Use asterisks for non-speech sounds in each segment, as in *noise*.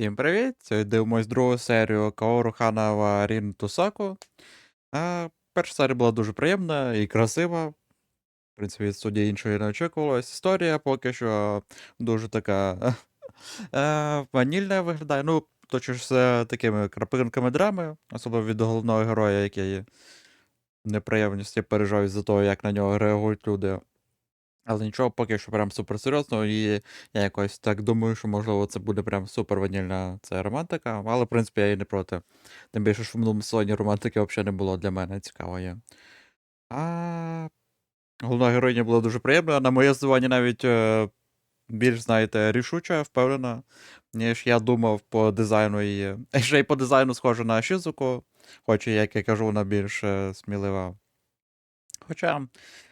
Всім привіт! Сьогодні дивимось другу серію Каору Ханава Рін Тусаку. А, перша серія була дуже приємна і красива. В принципі, від судді іншої не очікувалось. Історія поки що дуже така *laughs* е, ванільна виглядає. Ну, точиш з такими крапинками драми, особливо від головного героя, який неприємності переживає за того, як на нього реагують люди. Але нічого, поки що прям супер серйозно, і я якось так думаю, що можливо це буде прям супер ванільна це романтика, але в принципі я і не проти. Тим більше, що в минулому сезоні романтики взагалі не було для мене цікавої. А головна героїня була дуже приємна. На моє здивування навіть е, більш, знаєте, рішуча, впевнена, ніж я думав по дизайну її. *laughs* Ще й по дизайну схожа на Шизуку, хоч як я кажу, вона більш е, смілива. Хоча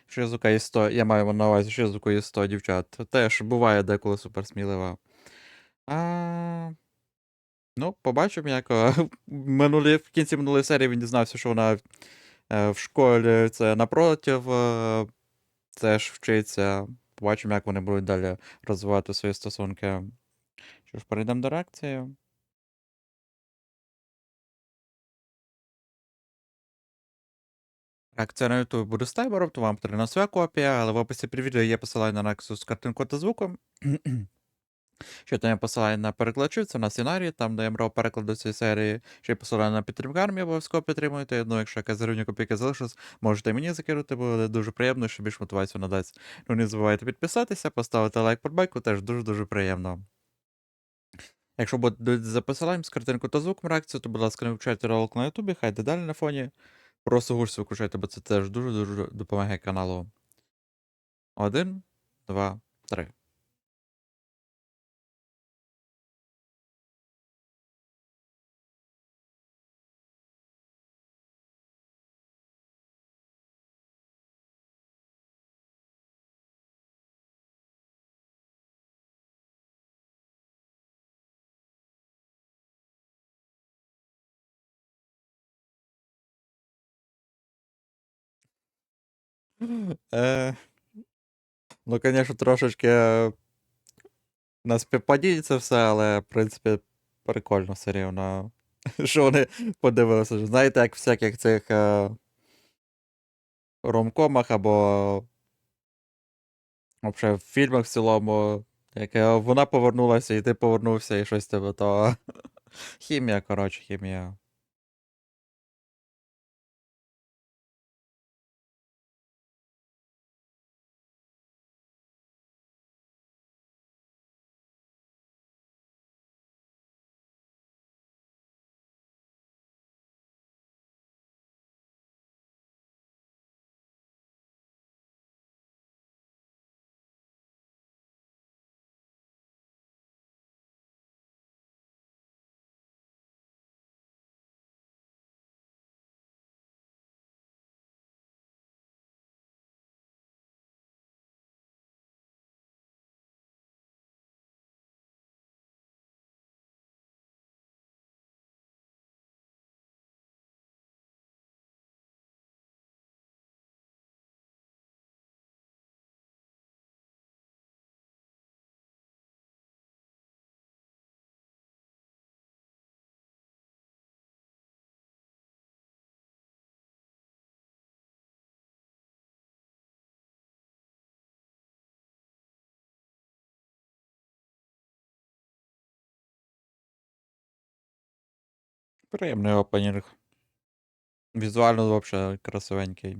Шизука і 100, я маю на увазі Шизуку і 100 дівчат. Теж буває деколи суперсмілива. А... Ну, побачимо, як е, *laughs* минулі, в кінці минулої серії він дізнався, що вона е, в школі це напротив, е, це ж вчиться. Побачимо, як вони будуть далі розвивати свої стосунки. Що ж, перейдемо до реакції. Реакція на YouTube буде з таймером, то вам потрібна своя копія, але в описі під відео є посилання на реакцію з картинкою та звуком. *clears throat* Ще там є посилання на перекладчицю, на сценарій, там де я брав перекладу цієї серії, ще й посилання на підтримку армії, обов'язково підтримуйте. Ну, якщо якась гривня копійка залишилась, можете мені закинути, буде дуже приємно, що більш мотивацію надасть. Ну, не забувайте підписатися, поставити лайк под байку, теж дуже-дуже приємно. Якщо будуть за посиланням з картинкою та звуком реакцію, то, будь ласка, не вивчайте ролик на Ютубі, хай далі на фоні. Просто гурс виключайте, бо це теж дуже-дуже допомагає каналу. Один, два, три. Е, *laughs* ну, звісно, трошечки на співпадінні це все, але, в принципі, прикольно все рівно. *laughs* Що вони подивилися. Знаєте, як в всяких цих е, ромкомах або взагалі в фільмах в цілому, як е, вона повернулася, і ти повернувся, і щось тебе, то *laughs* хімія, коротше, хімія. Приємний опенінг. Візуально взагалі красивенький.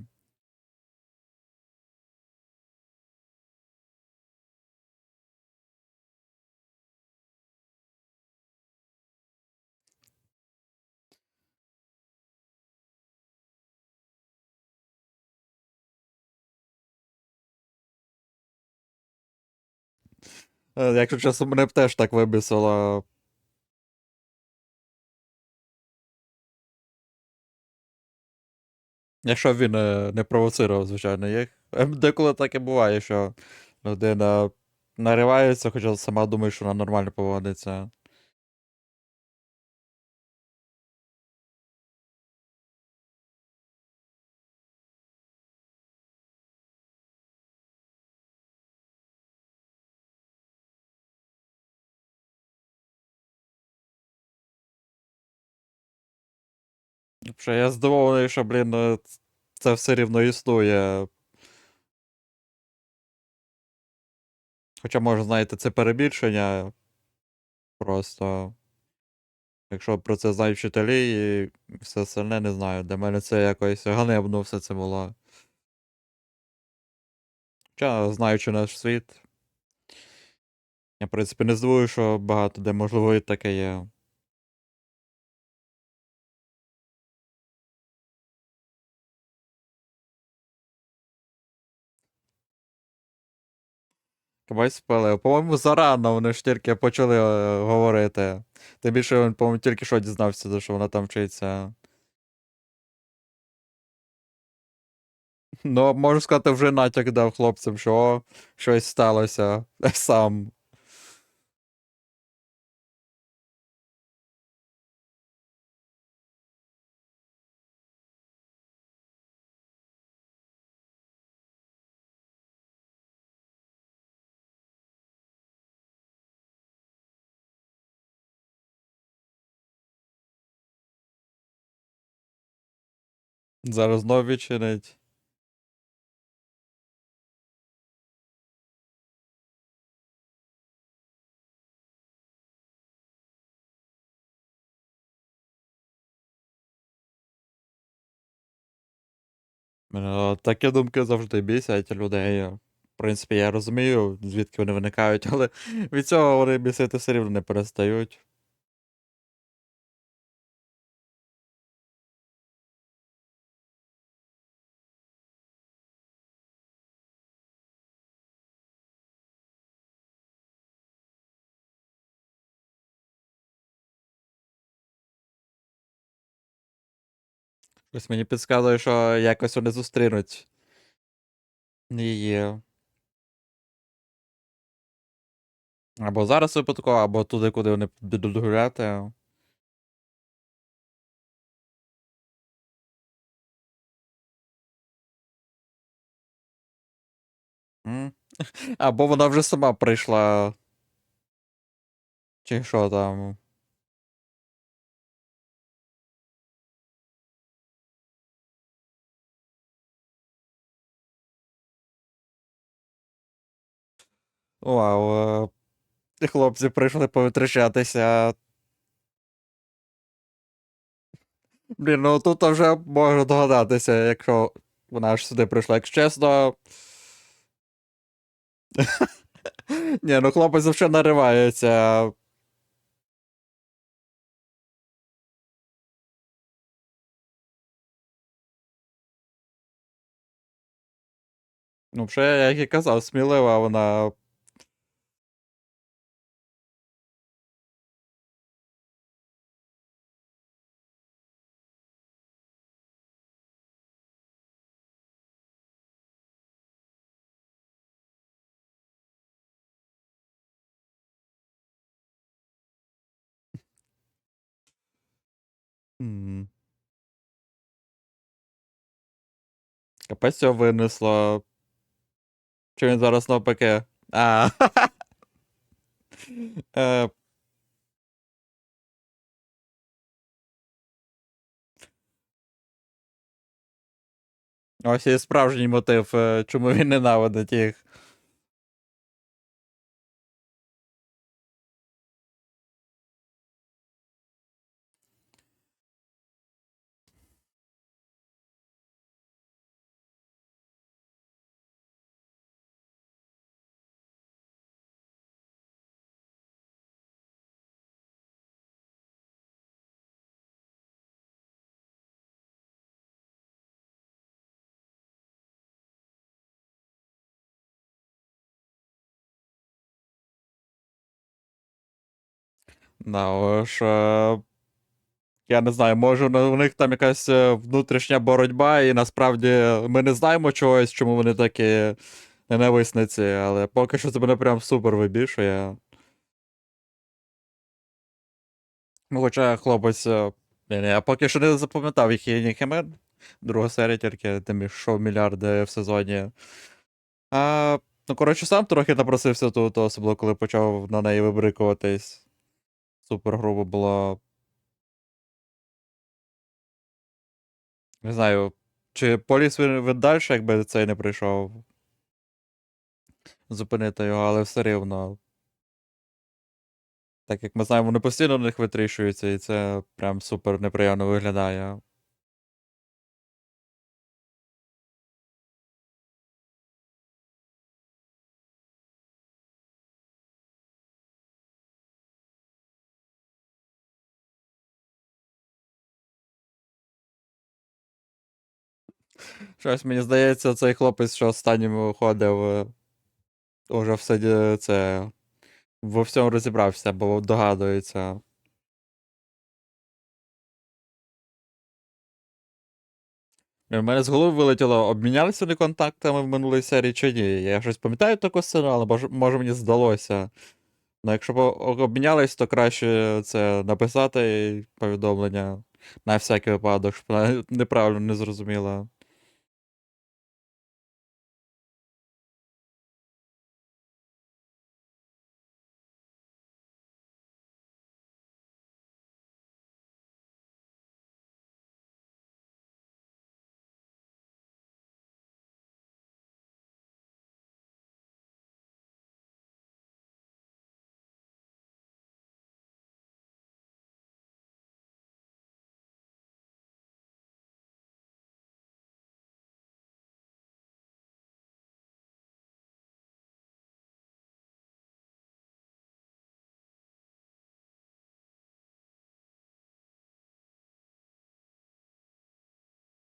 Е, Якщо чесно, мене б теж так вибісило. Якщо він е, не провоцирував, звичайно, їх. Е, Деколи так і буває, що людина наривається, хоча сама думає, що вона нормально поводиться. Що я здивований, що, блін, е, це все рівно існує. Хоча, може, знаєте, це перебільшення. Просто. Якщо про це знають вчителі і все остальне не знаю. Для мене це якось ганебно все це було. Хоча, знаючи наш світ. Я, в принципі, не здивую, що багато де можливо і таке є. Кабай спалив. По-моєму, зарано вони ж тільки почали е, говорити. Тим більше він, по-моєму, тільки що дізнався, за що вона там вчиться. Ну, можу сказати, вже натяк дав хлопцям, що щось сталося *laughs* сам. Зараз знов відчинить. Мене Такі думки завжди бісять людей. В принципі, я розумію, звідки вони виникають, *laughs* але від цього вони бісити все рівно не перестають. Щось мені підказує, що якось вони зустрінуть її. Або зараз випадково, або туди, куди вони підуть гуляти. *laughs* Або вона вже сама прийшла. Чи що там. Вау. е, Хлопці прийшли повитрачатися. Блін, ну тут вже можу догадатися, якщо вона аж сюди прийшла, якщо чесно. *laughs* Ні, ну хлопець вже наривається. Ну, вже, як і казав, смілива вона. М. Капець його винесло. Чи він зараз навпаки? А. *laughs* Е, Ось і справжній мотив, е, чому він ненавидить їх. Да, ось. е, Я не знаю, може ну, у них там якась е, внутрішня боротьба, і насправді ми не знаємо чогось, чому вони такі ненависниці, але поки що це мене прям супер вибішує. Ну, хоча хлопець. е, ні, ні, Я поки що не запам'ятав їх і Хемен. Друга серія тільки тим що мільярди в сезоні. А, ну, коротше, сам трохи напросився тут, особливо коли почав на неї вибрикуватись. Супер була. Не знаю, чи поліс він далі, якби цей не прийшов зупинити його, але все рівно. Так як ми знаємо, вони постійно на них витрішуються, і це прям супер неприємно виглядає. Щось мені здається, цей хлопець, що останнім виходив, е, уже все це во всьому розібрався, бо догадується. У мене з голови вилетіло, обмінялися вони контактами в минулій серії чи ні. Я щось пам'ятаю таку сцену, але може, мені здалося. Ну, якщо б обмінялись, то краще це написати повідомлення на всякий випадок, щоб *laughs* неправильно не зрозуміла.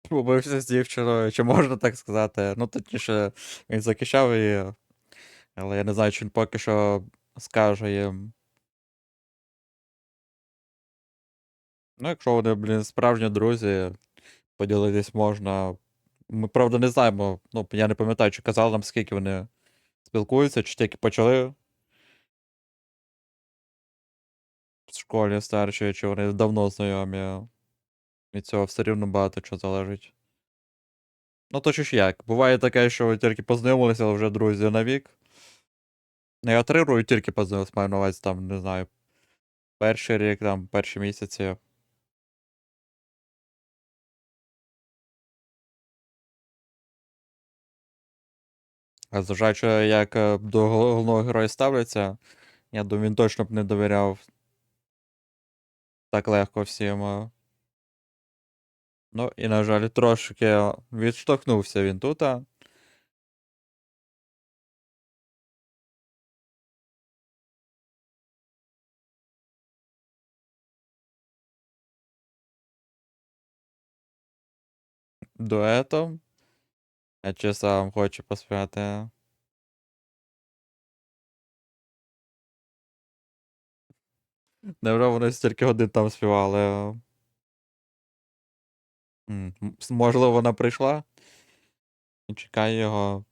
Побився з дівчиною, чи можна так сказати. Ну, точніше, він захищав її, але я не знаю, чи він поки що скаже їм. Ну, якщо вони, блін, справжні друзі, поділитись можна. Ми, правда, не знаємо. Ну, я не пам'ятаю, чи казали нам, скільки вони спілкуються, чи тільки почали в школі старшій, чи вони давно знайомі. Від цього все рівно багато чого залежить. Ну, то ж як? Буває таке, що ви тільки познайомилися, але вже друзі навік. Не я трирую, тільки познайомилися, маю на увазі, там, не знаю, перший рік, там, перші місяці. А зважаючи, як е, до головного героя ставляться, я думаю, він точно б не довіряв так легко всім. Ну, і, на жаль, трошки відштовхнувся він тут. а. Дуетом. А чи сам хоче поспівати? Невже вони стільки годин там співали? М, Можливо, вона прийшла і чекає його.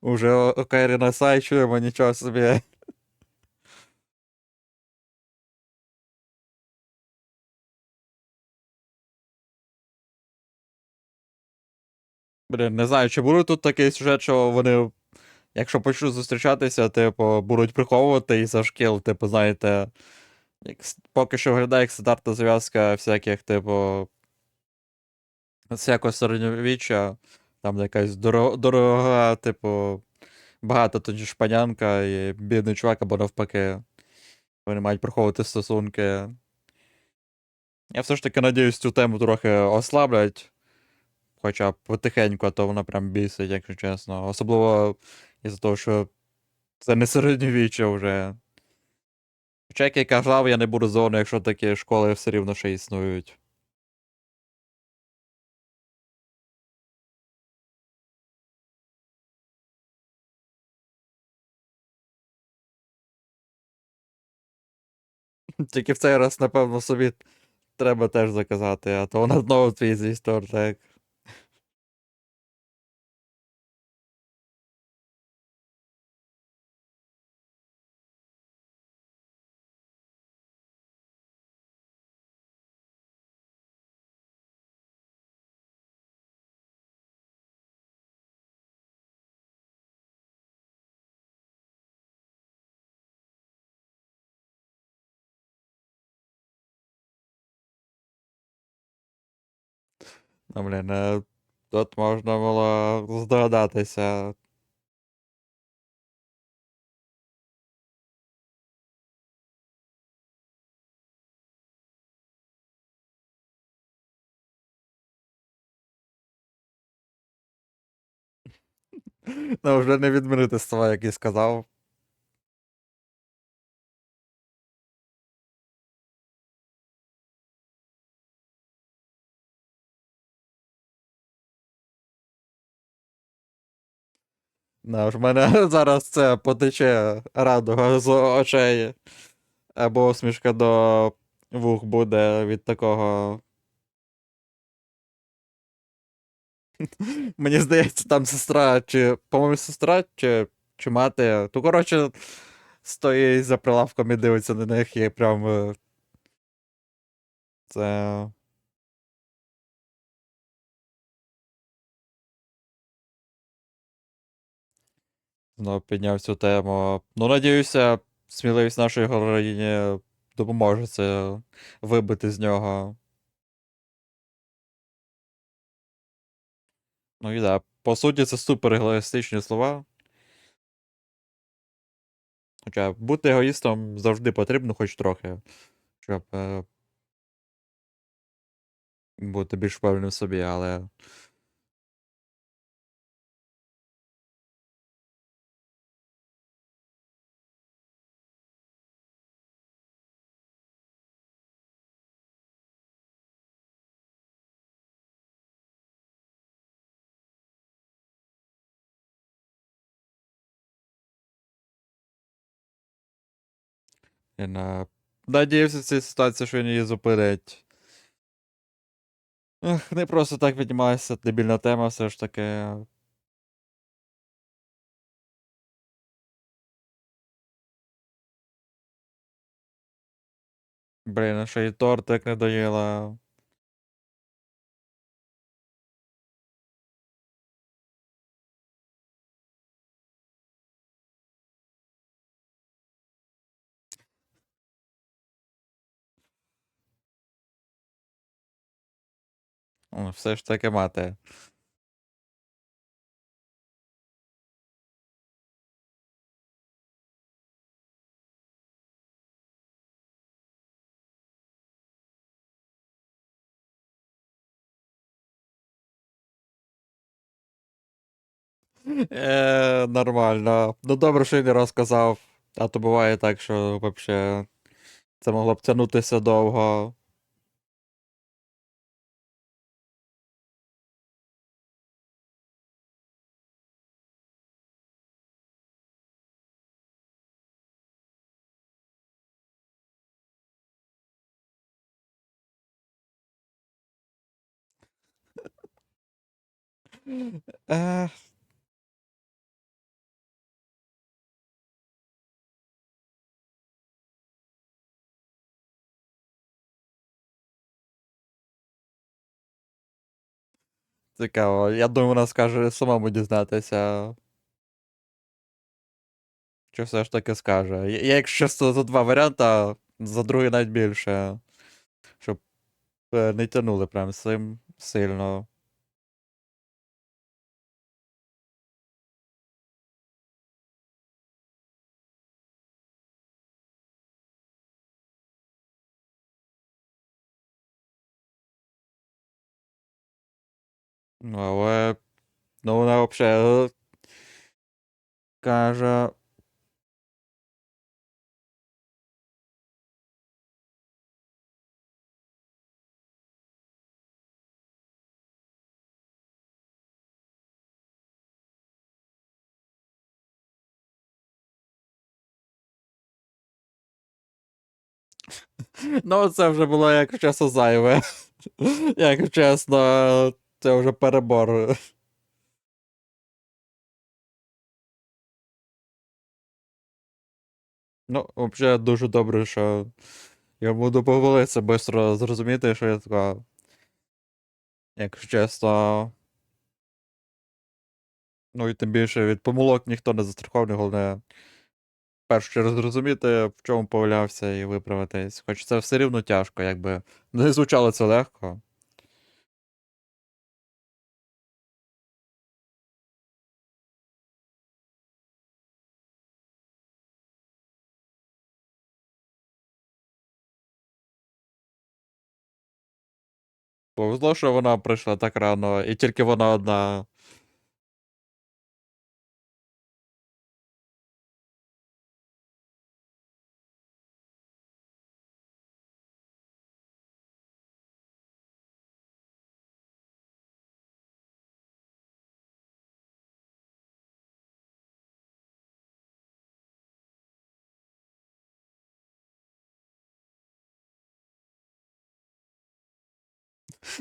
Уже Окері на сайт чуємо, нічого собі. Блін, не знаю, чи буде тут такий сюжет, що вони, якщо почнуть зустрічатися, типу, будуть приховувати і за шкіл, типу, знаєте, як, поки що виглядає як стандартна зв'язка всяких, типу, всякого середньовіччя, там якась доро- дорога, типу, багата тоді шпанянка і бідний чувак, або навпаки. Вони мають приховувати стосунки. Я все ж таки надіюсь, цю тему трохи ослаблять. Хоча б потихеньку, а то вона прям бісить, якщо чесно. Особливо із-за того, що це не середньовіччя вже. Хоча, як я казав, я не буду зону, якщо такі школи все рівно ще існують. *laughs* Тільки в цей раз, напевно, собі треба теж заказати, а то вона знову твій зі так. Ну, блін, е, тут можна було здогадатися. *laughs* Ну, вже не відмінити слова, які сказав. В мене *laughs* зараз це потече радуга з очей. Або усмішка до вух буде від такого. *laughs* Мені здається, там сестра, чи, по-моєму, сестра, чи, чи мати. То, коротше, стоїть за прилавком і дивиться на них і прям. е, Це. Знову підняв цю тему. Ну, надіюся, сміливість нашої героїні допоможе це вибити з нього. Ну і да, по суті, це супер егоїстичні слова. Хоча бути егоїстом завжди потрібно, хоч трохи, щоб е, бути більш впевненим в собі, але. І на... Надіюся, в цій ситуації, що він її зупинить. Ех, не просто так піднімається дебільна тема, все ж таки. Блін, а ще й тортик не доїла. Все ж таки мати. Е, нормально. Ну добре, що й не розказав. А то буває так, що взагалі це могло б тягнутися довго. Цікаво. Я думаю, вона скаже самому дізнатися. Чи все ж таки скаже. Я, я якщо чесно, за два варіанти, за другий навіть більше. Щоб е, не тянули прям сим сильно. Ну, але. Ну, вона взагалі каже. Ну, це вже було, як чесно, зайве. Як чесно, це вже перебор. Ну, взагалі, дуже добре, що йому допомогли це швидко зрозуміти, що я така. Якщо чесно. Ну і тим більше від помилок ніхто не застрахований, головне. Першу чергу зрозуміти, в чому помилявся і виправитись. Хоч це все рівно тяжко, якби не звучало це легко. Повезло, що вона прийшла так рано, і тільки вона одна.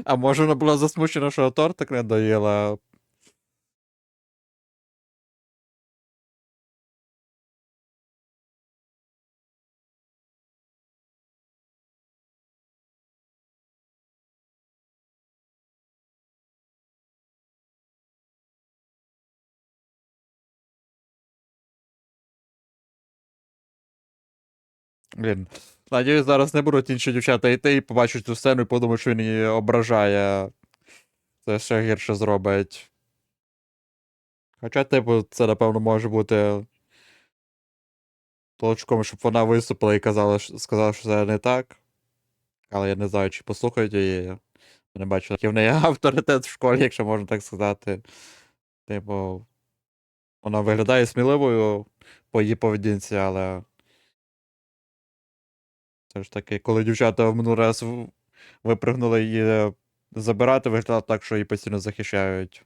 А може вона була засмучена, що тортик не доїла. Блін. Надіюсь, зараз не будуть інші дівчата йти і побачать цю сцену і подумають, що він її ображає. Це ще гірше зробить. Хоча, типу, це, напевно, може бути толчком, щоб вона виступила і казала, сказала, що це не так. Але я не знаю, чи послухають її. Не бачу, який в неї *laughs* авторитет в школі, якщо можна так сказати. Типу, вона виглядає сміливою по її поведінці, але. Все ж таки, коли дівчата в минулий раз випригнули її забирати, виглядало так, що її постійно захищають.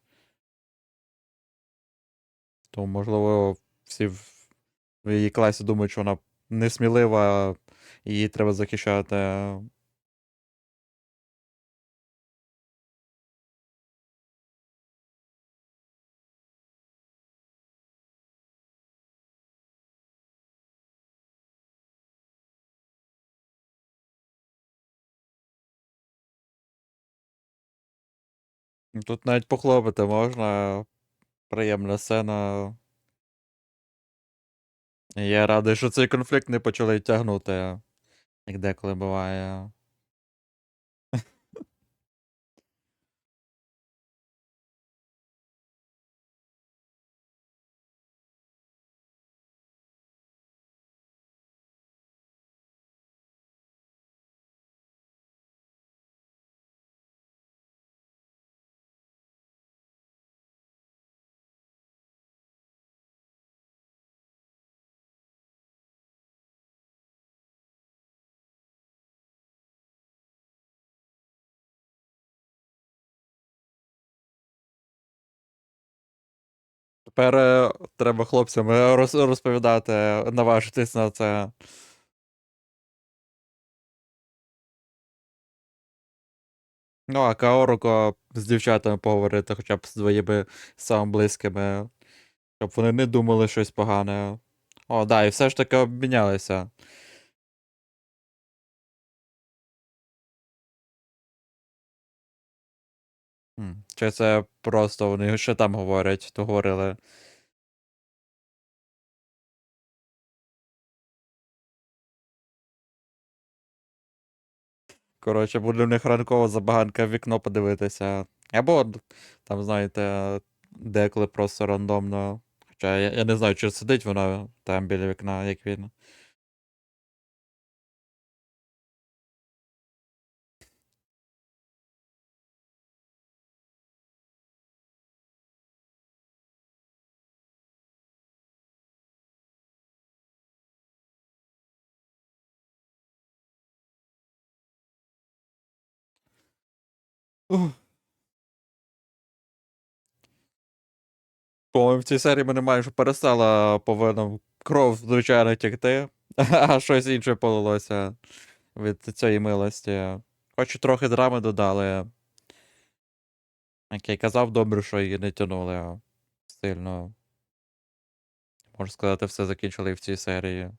Тому, можливо, всі в її класі думають, що вона несмілива, її треба захищати. Тут навіть похлопати можна. Приємна сцена. Я радий, що цей конфлікт не почали тягнути, як деколи буває. Тепер е, треба хлопцям е, роз- розповідати, наважитись на це. Ну, а Каоруко з дівчатами поговорити, хоча б з своїми самими близькими, щоб вони не думали щось погане. О, да, і все ж таки обмінялися. Хм, Чи це просто вони ще там говорять, то говорили. Коротше, буде в них ранкова забаганка в вікно подивитися. Або там, знаєте, деколи просто рандомно. Хоча я, я не знаю, чи сидить вона там біля вікна, як він. В цій серії ми не маємо, що перестала повинна кров, звичайно, текти, *laughs* а щось інше полилося від цієї милості. Хоч і трохи драми додали. Як я казав, добре, що її не тянули сильно. Можна сказати, все закінчили і в цій серії.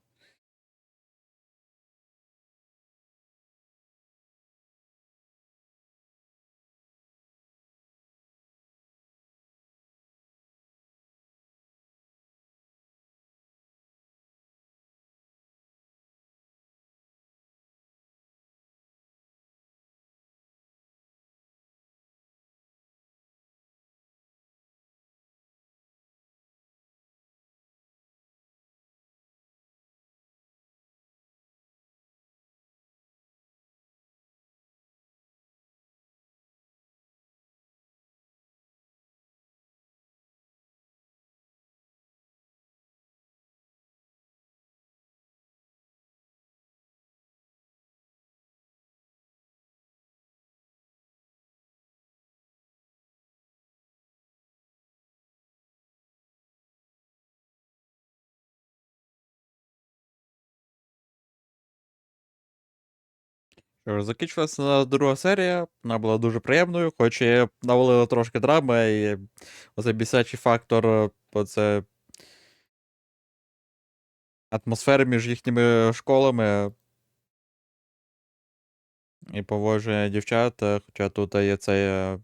Закінчилася на друга серія. Вона була дуже приємною, хоч і навалила трошки драми, і оцей бісячий фактор, е, оце атмосфери між їхніми школами. І поводження дівчат, е, хоча тут є цей. е,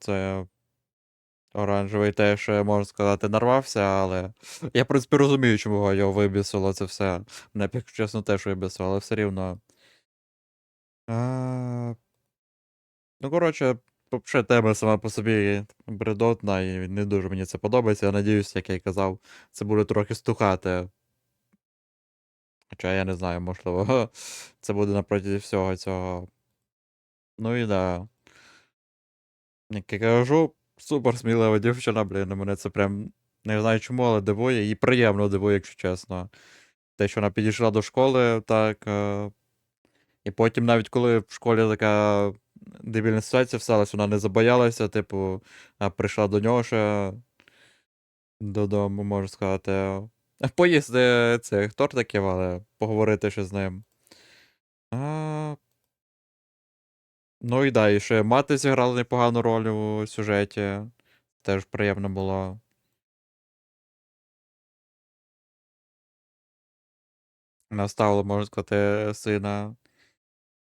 Це оранжевий теж, е, можна сказати, нарвався, але я, в принципі, розумію, чому його вибісило це все. Мене, якщо чесно, теж вибісило, але все рівно. А... Ну, коротше, взагалі тема сама по собі бредотна, і не дуже мені це подобається. Я надіюсь, як я й казав, це буде трохи стухати. Хоча я не знаю, можливо, *laughs* це буде на протязі всього цього. Ну і да. Як я кажу, супер смілива дівчина, блін, мене це прям не знаю чому, але дивує. І приємно дивує, якщо чесно. Те, що вона підійшла до школи, так. е, І потім, навіть коли в школі така дебільна ситуація сталася, вона не забоялася, типу, а прийшла до нього ще додому, можна сказати. Поїсти цих тортиків, але поговорити ще з ним. А... Ну і да, і ще мати зіграла непогану роль у сюжеті. Теж приємно було. Наставили, можна сказати, сина.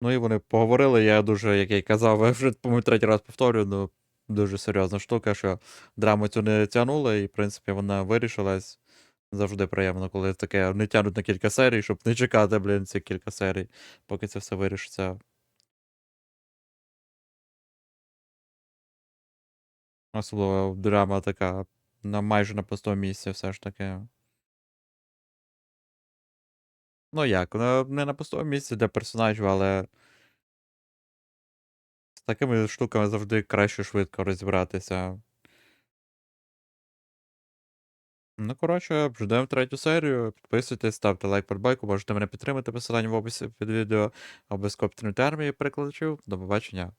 Ну і вони поговорили. Я дуже, як я й казав, я вже, по-моєму, третій раз повторюю, ну, дуже серйозна штука, що драму цю не тягнули, і, в принципі, вона вирішилась. Завжди приємно, коли таке не тягнуть на кілька серій, щоб не чекати, блін, ці кілька серій, поки це все вирішиться. Особливо драма така на майже на пустому місці, все ж таки. Ну як, не на пустому місці для персонажів, але з такими штуками завжди краще швидко розібратися. Ну, коротше, ждемо третю серію. Підписуйтесь, ставте лайк подбайку, можете мене підтримати посилання в описі під відео. Обов'язково підтримуйте армію перекладачів. До побачення.